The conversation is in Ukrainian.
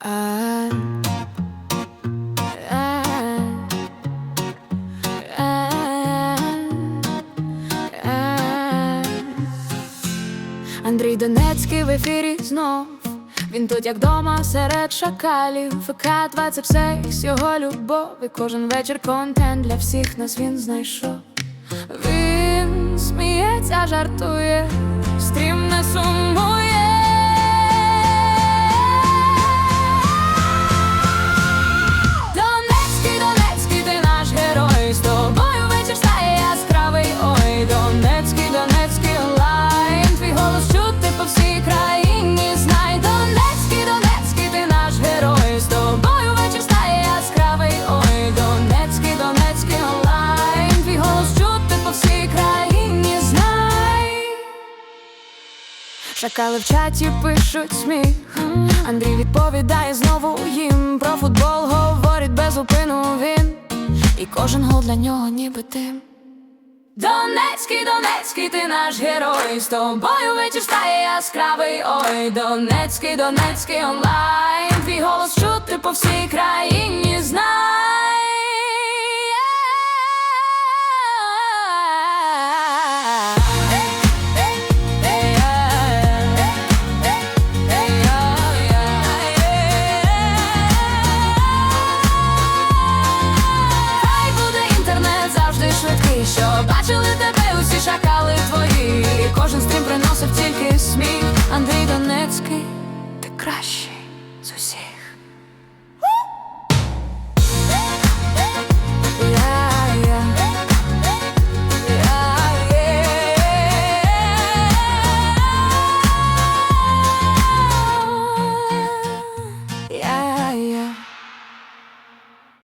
Андрій Донецький в ефірі знов. Він тут, як дома, серед шакалів. ФК 20 секс, його любов. І кожен вечір контент для всіх нас він знайшов. Він сміється, жартує, стрім не сумує. Шакали в чаті пишуть сміх. Андрій відповідає знову їм. Про футбол говорить без упину він. І кожен гол для нього ніби тим. Донецький, Донецький, ти наш герой. З тобою вечір стає яскравий. Ой, Донецький, Донецький онлайн. Твій голос чути по всій країні. Що бачили тебе усі шакали твої. І кожен стрім приносив